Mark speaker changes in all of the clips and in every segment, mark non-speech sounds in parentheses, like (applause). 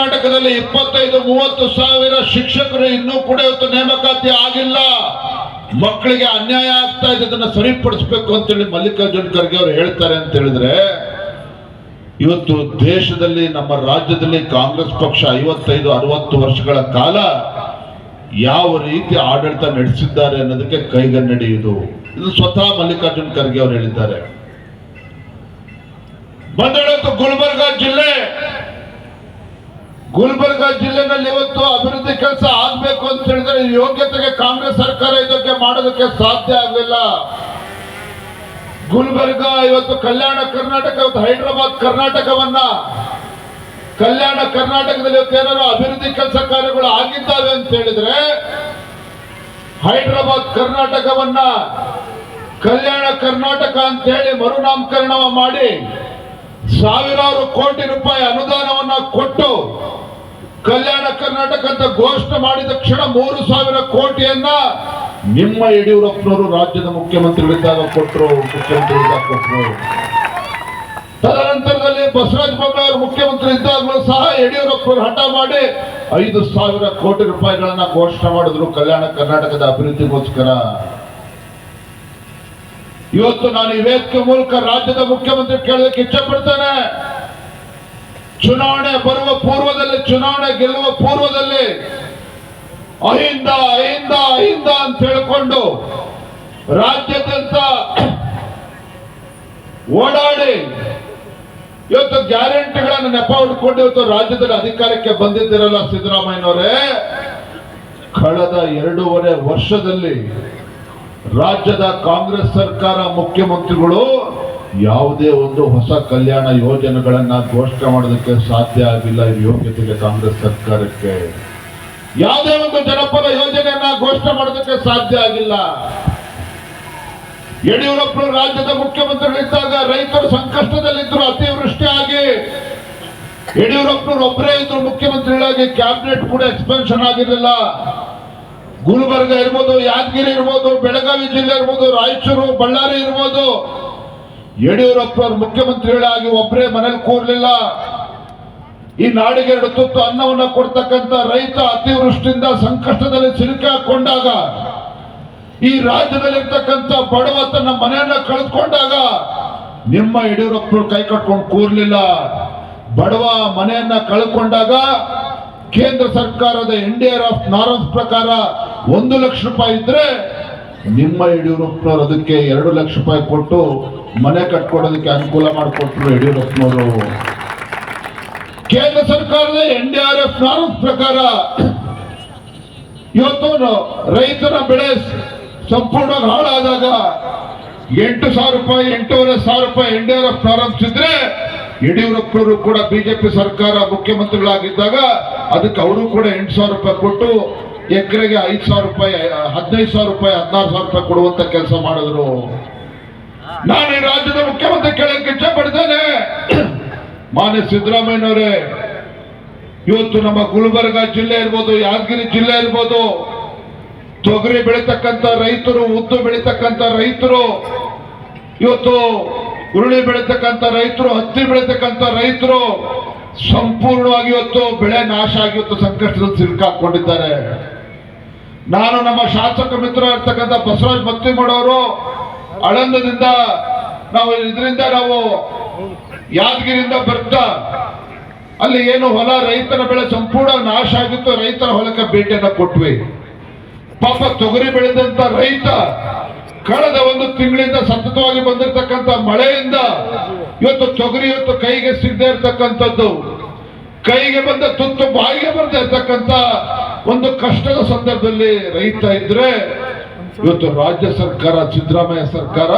Speaker 1: ಕರ್ನಾಟಕದಲ್ಲಿ ಇಪ್ಪತ್ತೈದು, ಮೂವತ್ತು ಸಾವಿರ ಶಿಕ್ಷಕರು ಇನ್ನೂ ಕೂಡ ಇವತ್ತು ನೇಮಕಾತಿ ಆಗಿಲ್ಲ. ಮಕ್ಕಳಿಗೆ ಅನ್ಯಾಯ ಆಗ್ತಾ ಇದೆ, ಅದನ್ನ ಸರಿಪಡಿಸಬೇಕು ಅಂತೇಳಿ ಮಲ್ಲಿಕಾರ್ಜುನ್ ಖರ್ಗೆ ಅವರು ಹೇಳ್ತಾರೆ ಅಂತ ಹೇಳಿದ್ರೆ, ಇವತ್ತು ದೇಶದಲ್ಲಿ, ನಮ್ಮ ರಾಜ್ಯದಲ್ಲಿ ಕಾಂಗ್ರೆಸ್ ಪಕ್ಷ ಐವತ್ತೈದು, ಅರವತ್ತು ವರ್ಷಗಳ ಕಾಲ ಯಾವ ರೀತಿ ಆಡಳಿತ ನಡೆಸಿದ್ದಾರೆ ಅನ್ನೋದಕ್ಕೆ ಕೈಗನ್ನಡಿ ಇದು. ಇದು ಸ್ವತಃ ಮಲ್ಲಿಕಾರ್ಜುನ್ ಖರ್ಗೆ ಅವರು ಹೇಳಿದ್ದಾರೆ. ಬಂದಳತ್ತು ಗುಲ್ಬರ್ಗಾ ಜಿಲ್ಲೆ ಗುಲ್ಬರ್ಗಾ ಜಿಲ್ಲೆನಲ್ಲಿ ಇವತ್ತು ಅಭಿವೃದ್ಧಿ ಕೆಲಸ ಆಗ್ಬೇಕು ಅಂತ ಹೇಳಿದ್ರೆ ಯೋಗ್ಯತೆಗೆ ಕಾಂಗ್ರೆಸ್ ಸರ್ಕಾರ ಇದಕ್ಕೆ ಮಾಡೋದಕ್ಕೆ ಸಾಧ್ಯ ಆಗಲಿಲ್ಲ. ಗುಲ್ಬರ್ಗ ಇವತ್ತು ಕಲ್ಯಾಣ ಕರ್ನಾಟಕ, ಇವತ್ತು ಹೈದರಾಬಾದ್ ಕರ್ನಾಟಕವನ್ನ ಕಲ್ಯಾಣ ಕರ್ನಾಟಕದಲ್ಲಿ ಇವತ್ತು ಏನಾದ್ರು ಅಭಿವೃದ್ಧಿ ಕೆಲಸ ಕಾರ್ಯಗಳು ಆಗಿದ್ದಾವೆ ಅಂತ ಹೇಳಿದ್ರೆ ಹೈದರಾಬಾದ್ ಕರ್ನಾಟಕವನ್ನ ಕಲ್ಯಾಣ ಕರ್ನಾಟಕ ಅಂತ ಹೇಳಿ ಮರುನಾಮಕರಣ ಮಾಡಿ ಸಾವಿರಾರು ಕೋಟಿ ರೂಪಾಯಿ ಅನುದಾನವನ್ನ ಕೊಟ್ಟು ಕಲ್ಯಾಣ ಕರ್ನಾಟಕ ಅಂತ ಘೋಷಣೆ ಮಾಡಿದ ಕ್ಷಣ ಮೂರು ಸಾವಿರ ಕೋಟಿಯನ್ನ ನಿಮ್ಮ ಯಡಿಯೂರಪ್ಪನವರು ರಾಜ್ಯದ ಮುಖ್ಯಮಂತ್ರಿಗಳಿದ್ದಾಗ ಕೊಟ್ಟರು ಮುಖ್ಯಮಂತ್ರಿಗಳಿದ್ದಾಗ ಕೊಟ್ಟರು ತದನಂತರದಲ್ಲಿ ಬಸವರಾಜ ಬೊಮ್ಮಾಯಿ ಮುಖ್ಯಮಂತ್ರಿ ಇದ್ದಾಗಲೂ ಸಹ ಯಡಿಯೂರಪ್ಪನವರು ಹಠ ಮಾಡಿ ಐದು ಸಾವಿರ ಕೋಟಿ ರೂಪಾಯಿಗಳನ್ನ ಘೋಷಣೆ ಮಾಡಿದ್ರು ಕಲ್ಯಾಣ ಕರ್ನಾಟಕದ ಅಭಿವೃದ್ಧಿಗೋಸ್ಕರ. ಇವತ್ತು ನಾನು ವಿವೇಕ ಮೂಲಕ ರಾಜ್ಯದ ಮುಖ್ಯಮಂತ್ರಿ ಕೇಳಲಿಕ್ಕೆ ಇಚ್ಛಪಡ್ತೇನೆ. ಚುನಾವಣೆ ಬರುವ ಪೂರ್ವದಲ್ಲಿ, ಚುನಾವಣೆ ಗೆಲ್ಲುವ ಪೂರ್ವದಲ್ಲಿ ಅಹಿಂದ ಅಹಿಂದ ಅಹಿಂದ ಅಂತ ಹೇಳಿಕೊಂಡು ರಾಜ್ಯದಂತ ಓಡಾಡಿ ಇವತ್ತು ಗ್ಯಾರಂಟಿಗಳನ್ನು ನೆಪ ಹುಡ್ಕೊಂಡು ಇವತ್ತು ರಾಜ್ಯದಲ್ಲಿ ಅಧಿಕಾರಕ್ಕೆ ಬಂದಿದ್ದಿರಲ್ಲ ಸಿದ್ದರಾಮಯ್ಯನವರೇ? ಕಳೆದ ಎರಡೂವರೆ ವರ್ಷದಲ್ಲಿ ರಾಜ್ಯದ ಕಾಂಗ್ರೆಸ್ ಸರ್ಕಾರ ಮುಖ್ಯಮಂತ್ರಿಗಳು ಯಾವುದೇ ಒಂದು ಹೊಸ ಕಲ್ಯಾಣ ಯೋಜನೆಗಳನ್ನ ಘೋಷಣೆ ಮಾಡೋದಕ್ಕೆ ಸಾಧ್ಯ ಆಗಿಲ್ಲ ಈ ಯೋಗ್ಯತೆಗೆ ಕಾಂಗ್ರೆಸ್ ಸರ್ಕಾರಕ್ಕೆ. ಯಾವುದೇ ಒಂದು ಜನಪದ ಯೋಜನೆಯನ್ನ ಘೋಷಣೆ ಮಾಡೋದಕ್ಕೆ ಸಾಧ್ಯ ಆಗಿಲ್ಲ. ಯಡಿಯೂರಪ್ಪರು ರಾಜ್ಯದ ಮುಖ್ಯಮಂತ್ರಿಗಳಿದ್ದಾಗ ರೈತರು ಸಂಕಷ್ಟದಲ್ಲಿದ್ದರು, ಅತಿವೃಷ್ಟಿ ಆಗಿ. ಯಡಿಯೂರಪ್ಪನವರು ಒಬ್ಬರೇ ಇದ್ರು, ಮುಖ್ಯಮಂತ್ರಿಗಳಾಗಿ ಕ್ಯಾಬಿನೆಟ್ ಕೂಡ ಎಕ್ಸ್ಪೆನ್ಷನ್ ಆಗಿರಲಿಲ್ಲ. ಗುಲ್ಬರ್ಗ ಇರ್ಬೋದು, ಯಾದಗಿರಿ ಇರ್ಬೋದು, ಬೆಳಗಾವಿ ಜಿಲ್ಲೆ ಇರ್ಬೋದು, ರಾಯಚೂರು, ಬಳ್ಳಾರಿ ಇರ್ಬೋದು ಯಡಿಯೂರಪ್ಪನವರು ಮುಖ್ಯಮಂತ್ರಿಗಳಾಗಿ ಒಬ್ಬರೇ ಮನೇಲಿ ಕೂರ್ಲಿಲ್ಲ. ಈ ನಾಡಿಗೆ ಎರಡು ತುತ್ತು ಅನ್ನವನ್ನ ಕೊಡ್ತಕ್ಕಂಥ ರೈತ ಅತಿವೃಷ್ಟಿಯಿಂದ ಸಂಕಷ್ಟದಲ್ಲಿ ಸಿಲುಕಾಕೊಂಡಾಗ ಈ ರಾಜ್ಯದಲ್ಲಿರ್ತಕ್ಕಂಥ ಬಡವ ತನ್ನ ಮನೆಯನ್ನ ಕಳೆದುಕೊಂಡಾಗ ನಿಮ್ಮ ಯಡಿಯೂರಪ್ಪ ಕೈ ಕಟ್ಕೊಂಡು ಕೂರ್ಲಿಲ್ಲ. ಬಡವ ಮನೆಯನ್ನ ಕಳ್ಕೊಂಡಾಗ ಕೇಂದ್ರ ಸರ್ಕಾರದ ಎನ್ ಡಿ ಆರ್ ಆಫ್ ಪ್ರಕಾರ ಒಂದು ಲಕ್ಷ ರೂಪಾಯಿ ಇದ್ರೆ ನಿಮ್ಮ ಯಡಿಯೂರಪ್ಪನವರು ಅದಕ್ಕೆ ಎರಡು ಲಕ್ಷ ರೂಪಾಯಿ ಕೊಟ್ಟು ಮನೆ ಕಟ್ಕೊಡೋದಕ್ಕೆ ಅನುಕೂಲ ಮಾಡಿಕೊಟ್ರು ಯಡಿಯೂರಪ್ಪನವರು ಕೇಂದ್ರ ಸರ್ಕಾರದ ಎನ್ ಡಿ ಆರ್ ಎಫ್ ನಾಲ್ಕು ಪ್ರಕಾರ ಇವತ್ತು ರೈತರ ಬೆಳೆ ಸಂಪೂರ್ಣವಾಗಿ ಹಾಳಾದಾಗ ಎಂಟು ಸಾವಿರ ರೂಪಾಯಿ, ಎಂಟೂವರೆ ಸಾವಿರ ರೂಪಾಯಿ ಎನ್ ಡಿ ಆರ್ ಎಫ್ ಪ್ರಾರಂಭಿಸಿದ್ರೆ ಯಡಿಯೂರಪ್ಪನವರು ಕೂಡ ಬಿಜೆಪಿ ಸರ್ಕಾರ ಮುಖ್ಯಮಂತ್ರಿಗಳಾಗಿದ್ದಾಗ ಅದಕ್ಕೆ ಅವರು ಕೂಡ ಎಂಟು ಸಾವಿರ ರೂಪಾಯಿ ಕೊಟ್ಟು ಎಕರೆಗೆ ಐದು ಸಾವಿರ ರೂಪಾಯಿ, ಹದಿನೈದು ಸಾವಿರ ರೂಪಾಯಿ, ಹದಿನಾರು ಸಾವಿರ ರೂಪಾಯಿ ಕೊಡುವಂತ ಕೆಲಸ ಮಾಡಿದ್ರು. ನಾನು ಈ ರಾಜ್ಯದ ಮುಖ್ಯಮಂತ್ರಿ ಕೇಳಕ್ಕೆ ಇಚ್ಛೆ ಪಡ್ತೇನೆ (coughs) ಮಾನ್ಯ ಸಿದ್ದರಾಮಯ್ಯನವರೇ ಇವತ್ತು ನಮ್ಮ ಗುಲ್ಬರ್ಗ ಜಿಲ್ಲೆ ಇರ್ಬೋದು ಯಾದಗಿರಿ ಜಿಲ್ಲೆ ಇರ್ಬೋದು ತೊಗರಿ ಬೆಳೀತಕ್ಕಂಥ ರೈತರು ಉದ್ದು ಬೆಳೀತಕ್ಕಂಥ ರೈತರು ಇವತ್ತು ಹುರುಳಿ ಬೆಳೀತಕ್ಕಂಥ ರೈತರು ಹತ್ತಿ ಬೆಳೀತಕ್ಕಂಥ ರೈತರು ಸಂಪೂರ್ಣವಾಗಿ ಇವತ್ತು ಬೆಳೆ ನಾಶ ಆಗಿ ಇವತ್ತು ಸಂಕಷ್ಟದಲ್ಲಿ ಸಿಲುಕಾಕೊಂಡಿದ್ದಾರೆ. ನಾನು ನಮ್ಮ ಶಾಸಕ ಮಿತ್ರ ಇರ್ತಕ್ಕಂಥ ಬಸವರಾಜ್ ಮತ್ತಿಮಡವರು ಆಳಂದದಿಂದ ನಾವು ಇದರಿಂದ ನಾವು ಯಾದಗಿರಿಂದ ಬರ್ತಾ ಅಲ್ಲಿ ಏನು ಹೊಲ ರೈತರ ಬೆಳೆ ಸಂಪೂರ್ಣ ನಾಶ ಆಗಿತ್ತು, ರೈತರ ಹೊಲಕ್ಕೆ ಭೇಟಿಯನ್ನ ಕೊಟ್ವಿ. ಪಾಪ ತೊಗರಿ ಬೆಳೆದಂತ ರೈತ ಕಳೆದ ಒಂದು ತಿಂಗಳಿಂದ ಸತತವಾಗಿ ಬಂದಿರತಕ್ಕಂತ ಮಳೆಯಿಂದ ಇವತ್ತು ತೊಗರಿ ಇವತ್ತು ಕೈಗೆ ಸಿಗದೆ ಇರತಕ್ಕಂಥದ್ದು. ಕೈಗೆ ಬಂದ ತುತ್ತು ಬಾಯಿಗೆ ಬರದೇ ಇರ್ತಕ್ಕಂಥ ಒಂದು ಕಷ್ಟದ ಸಂದರ್ಭದಲ್ಲಿ ರೈತ ಇದ್ರೆ ಇವತ್ತು ರಾಜ್ಯ ಸರ್ಕಾರ, ಸಿದ್ದರಾಮಯ್ಯ ಸರ್ಕಾರ,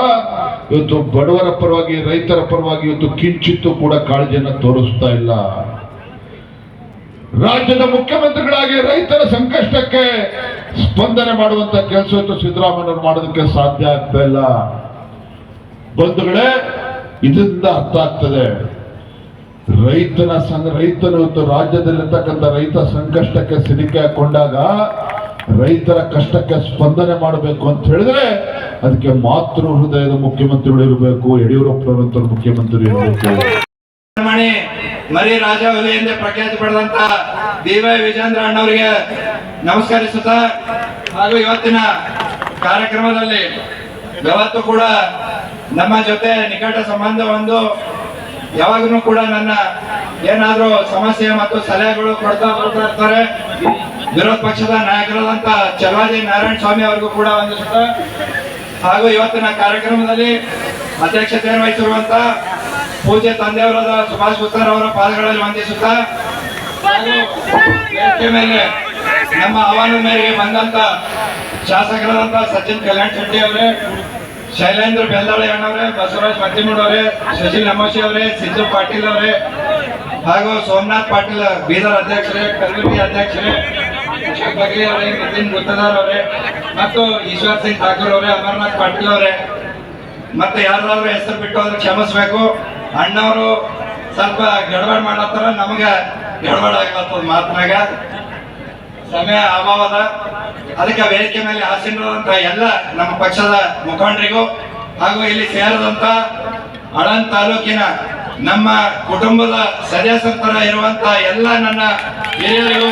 Speaker 1: ಇವತ್ತು ಬಡವರ ಪರವಾಗಿ, ರೈತರ ಪರವಾಗಿ ಇವತ್ತು ಕಿಂಚಿತ್ತು ಕೂಡ ಕಾಳಜಿಯನ್ನು ತೋರಿಸ್ತಾ ಇಲ್ಲ. ರಾಜ್ಯದ ಮುಖ್ಯಮಂತ್ರಿಗಳಾಗಿ ರೈತರ ಸಂಕಷ್ಟಕ್ಕೆ ಸ್ಪಂದನೆ ಮಾಡುವಂತ ಕೆಲಸ ಇವತ್ತು ಸಿದ್ದರಾಮಯ್ಯವ್ರು ಮಾಡೋದಕ್ಕೆ ಸಾಧ್ಯ ಆಗ್ತಾ ಇಲ್ಲ. ಬಂಧುಗಳೇ, ಇದರಿಂದ ಅರ್ಥ ಆಗ್ತದೆ. ರೈತನ ಸಂಘ ರೈತನು ಇವತ್ತು ರಾಜ್ಯದಲ್ಲಿರ್ತಕ್ಕಂಥ ರೈತ ಸಂಕಷ್ಟಕ್ಕೆ ಸಿಲುಕಿ ಹಾಕೊಂಡಾಗ ರೈತರ ಕಷ್ಟಕ್ಕೆ ಸ್ಪಂದನೆ ಮಾಡಬೇಕು ಅಂತ ಹೇಳಿದ್ರೆ ಅದಕ್ಕೆ ಮಾತೃ ಹೃದಯದ ಮುಖ್ಯಮಂತ್ರಿಗಳು ಇರಬೇಕು ಯಡಿಯೂರಪ್ಪನವರಂತ ಮುಖ್ಯಮಂತ್ರಿ ಇರಬೇಕು.
Speaker 2: ಮರಿ ರಾಜ ಎಂದೇ ಪ್ರಖ್ಯಾತಿ ಪಡೆದಂತ ಬಿ ವೈ ವಿಜೇಂದ್ರ ಅಣ್ಣವರಿಗೆ ನಮಸ್ಕರಿಸುತ್ತ, ಹಾಗೂ ಇವತ್ತಿನ ಕಾರ್ಯಕ್ರಮದಲ್ಲಿ ಯಾವತ್ತು ಕೂಡ ನಮ್ಮ ಜೊತೆ ನಿಕಟ ಸಂಬಂಧ ಒಂದು ಯಾವಾಗಲೂ ಕೂಡ ನನ್ನ ಏನಾದ್ರೂ ಸಮಸ್ಯೆ ಮತ್ತು ಸಲಹೆಗಳು ಕೊಡ್ತಾ ಬರ್ತಾ ಇರ್ತಾರೆ. ವಿರೋಧ ಪಕ್ಷದ ನಾಯಕರಾದಂತ ಚಲವಾದಿ ನಾರಾಯಣ ಸ್ವಾಮಿ ಅವರಿಗೂ ಕೂಡ ವಂದಿಸುತ್ತ ಹಾಗೂ ಇವತ್ತಿನ ಕಾರ್ಯಕ್ರಮದಲ್ಲಿ ಅಧ್ಯಕ್ಷತೆಯನ್ನು ವಹಿಸಿರುವಂತ ಪೂಜೆ ತಂದೆಯವರಾದ ಸುಭಾಷ್ ಗುತ್ತಾರ ಅವರ ಪಾದಗಳಲ್ಲಿ ವಂದಿಸುತ್ತಾ ಮೇಲೆ ನಮ್ಮ ಆಹ್ವಾನದ ಮೇರೆಗೆ ಬಂದಂತ ಶಾಸಕರಾದಂತ ಸಚಿನ್ ಕಲ್ಯಾಣ್ ಶೆಟ್ಟಿ ಅವರೇ, ಶೈಲೇಂದ್ರ ಬೆಲ್ದಾಳಿ ಅಣ್ಣವರೇ ಬಸವರಾಜ್ ಮತ್ತಿಮೂಡ್ ಅವರೇ ಸಚಿನ್ ನಮೋಶಿ ಅವರೇ, ಸಿದ್ದು ಪಾಟೀಲ್ ಅವರೇ ಹಾಗೂ ಸೋಮನಾಥ್ ಪಾಟೀಲ್ ಬೀದರ್ ಅಧ್ಯಕ್ಷರೇ ಕಲಬುರಗಿ ಅಧ್ಯಕ್ಷರೇ ಬಗ್ಲಿ ಅವರೇ ನಿತಿನ್ ಗುತ್ತದಾರ್ ಅವರೇ ಮತ್ತು ಈಶ್ವರ್ ಸಿಂಗ್ ಠಾಕೂರ್ ಅವರೇ, ಅಮರ್ನಾಥ್ ಪಾಟೀಲ್ ಅವರೇ. ಮತ್ತೆ ಯಾರಾದ್ರೂ ಹೆಸರು ಬಿಟ್ಟು ಅವ್ರಿಗೆ ಕ್ಷಮಿಸ್ಬೇಕು. ಅಣ್ಣವರು ಸ್ವಲ್ಪ ಗಡಬಡ ಮಾಡತ್ತಾರ, ನಮಗ ಗಡಬಡ ಆಗ್ಲತ್ತದ ಮಾತನಾಗ. ಸಮಯ ಅಭಾವದ. ಅದಕ್ಕೆ ವೇದಿಕೆ ಮೇಲೆ ಆಸೀನರಾದಂತ ಎಲ್ಲ ನಮ್ಮ ಪಕ್ಷದ ಮುಖಂಡರಿಗೂ ಹಾಗೂ ಇಲ್ಲಿ ಸೇರಿದಂತ ಅಳನ್ ತಾಲೂಕಿನ ನಮ್ಮ ಕುಟುಂಬದ ಸದಸ್ಯರ ಇರುವಂತ ಎಲ್ಲ ನನ್ನ ಹಿರಿಯರಿಗೂ